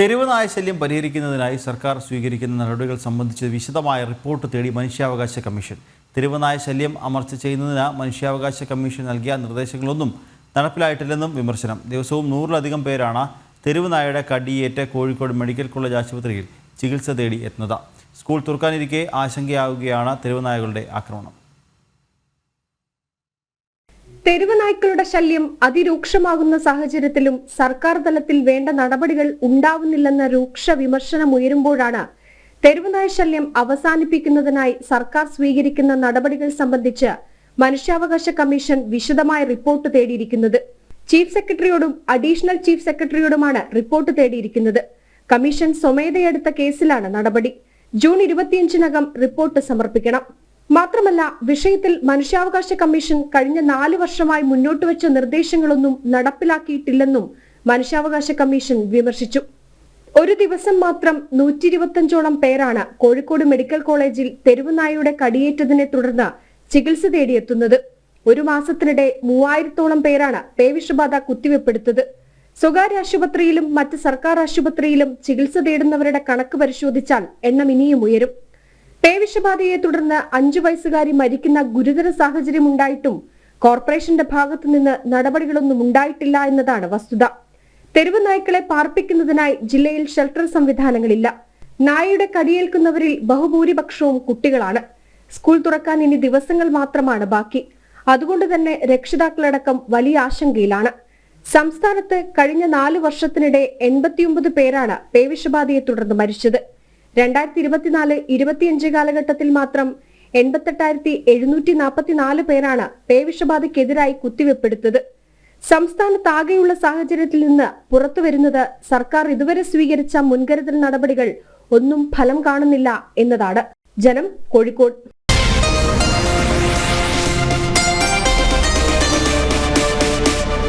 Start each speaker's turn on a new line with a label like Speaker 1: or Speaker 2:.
Speaker 1: തെരുവ് നായശല്യം പരിഹരിക്കുന്നതിനായി സർക്കാർ സ്വീകരിക്കുന്ന നടപടികൾ സംബന്ധിച്ച് വിശദമായ റിപ്പോർട്ട് തേടി മനുഷ്യാവകാശ കമ്മീഷൻ തെരുവ് നായശല്യം അമർച്ച ചെയ്യുന്നതിന് മനുഷ്യാവകാശ കമ്മീഷൻ നൽകിയ നിർദ്ദേശങ്ങളൊന്നും നടപ്പിലായിട്ടില്ലെന്നും വിമർശനം ദിവസവും നൂറിലധികം പേരാണ് തെരുവ് നായയുടെ കടിയേറ്റ് കോഴിക്കോട് മെഡിക്കൽ കോളേജ് ആശുപത്രിയിൽ ചികിത്സ തേടി എത്തുന്നത് സ്കൂൾ തുറക്കാനിരിക്കെ ആശങ്കയാവുകയാണ് തെരുവ് നായകളുടെ ആക്രമണം
Speaker 2: തെരുവ് നായ്ക്കളുടെ ശല്യം അതിരൂക്ഷമാകുന്ന സാഹചര്യത്തിലും സർക്കാർ തലത്തിൽ വേണ്ട നടപടികൾ ഉണ്ടാവുന്നില്ലെന്ന രൂക്ഷ വിമർശനം ഉയരുമ്പോഴാണ് തെരുവ് നായ ശല്യം അവസാനിപ്പിക്കുന്നതിനായി സർക്കാർ സ്വീകരിക്കുന്ന നടപടികൾ സംബന്ധിച്ച് മനുഷ്യാവകാശ കമ്മീഷൻ വിശദമായ റിപ്പോർട്ട് തേടിയിരിക്കുന്നത് ചീഫ് സെക്രട്ടറിയോടും അഡീഷണൽ ചീഫ് സെക്രട്ടറിയോടുമാണ് റിപ്പോർട്ട് തേടിയിരിക്കുന്നത് കമ്മീഷൻ സ്വമേധയെടുത്ത കേസിലാണ് നടപടി ജൂൺ ഇരുപത്തിയഞ്ചിനകം റിപ്പോർട്ട് സമർപ്പിക്കണം മാത്രമല്ല വിഷയത്തിൽ മനുഷ്യാവകാശ കമ്മീഷൻ കഴിഞ്ഞ നാല് വർഷമായി മുന്നോട്ട് വെച്ച നിർദ്ദേശങ്ങളൊന്നും നടപ്പിലാക്കിയിട്ടില്ലെന്നും മനുഷ്യാവകാശ കമ്മീഷൻ വിമർശിച്ചു ഒരു ദിവസം മാത്രം നൂറ്റി ഇരുപത്തഞ്ചോളം പേരാണ് കോഴിക്കോട് മെഡിക്കൽ കോളേജിൽ തെരുവുനായയുടെ കടിയേറ്റതിനെ തുടർന്ന് ചികിത്സ തേടിയെത്തുന്നത് ഒരു മാസത്തിനിടെ മൂവായിരത്തോളം പേരാണ് പേവിഷബാധ കുത്തിവെപ്പെടുത്തത് സ്വകാര്യ ആശുപത്രിയിലും മറ്റ് സർക്കാർ ആശുപത്രിയിലും ചികിത്സ തേടുന്നവരുടെ കണക്ക് പരിശോധിച്ചാൽ എണ്ണം ഇനിയും ഉയരും പേവിഷബാധയെ തുടർന്ന് അഞ്ചു വയസ്സുകാരി മരിക്കുന്ന ഗുരുതര സാഹചര്യമുണ്ടായിട്ടും കോർപ്പറേഷന്റെ ഭാഗത്തു നിന്ന് നടപടികളൊന്നും ഉണ്ടായിട്ടില്ല എന്നതാണ് വസ്തുത തെരുവ് നായ്ക്കളെ പാർപ്പിക്കുന്നതിനായി ജില്ലയിൽ ഷെൽട്ടർ സംവിധാനങ്ങളില്ല നായയുടെ കടിയേൽക്കുന്നവരിൽ ബഹുഭൂരിപക്ഷവും കുട്ടികളാണ് സ്കൂൾ തുറക്കാൻ ഇനി ദിവസങ്ങൾ മാത്രമാണ് ബാക്കി അതുകൊണ്ട് തന്നെ രക്ഷിതാക്കളടക്കം വലിയ ആശങ്കയിലാണ് സംസ്ഥാനത്ത് കഴിഞ്ഞ നാല് വർഷത്തിനിടെ എൺപത്തിയൊമ്പത് പേരാണ് പേവിഷബാധയെ തുടർന്ന് മരിച്ചത് രണ്ടായിരത്തി ഇരുപത്തിനാല് ഇരുപത്തിയഞ്ച് കാലഘട്ടത്തിൽ മാത്രം എൺപത്തെട്ടായിരത്തി എഴുന്നൂറ്റി നാൽപ്പത്തിനാല് പേരാണ് പേവിഷബാധയ്ക്കെതിരായി കുത്തിവെപ്പെടുത്തത് സംസ്ഥാനത്താകെയുള്ള സാഹചര്യത്തിൽ നിന്ന് പുറത്തു വരുന്നത് സർക്കാർ ഇതുവരെ സ്വീകരിച്ച മുൻകരുതൽ നടപടികൾ ഒന്നും ഫലം കാണുന്നില്ല എന്നതാണ് ജനം കോഴിക്കോട്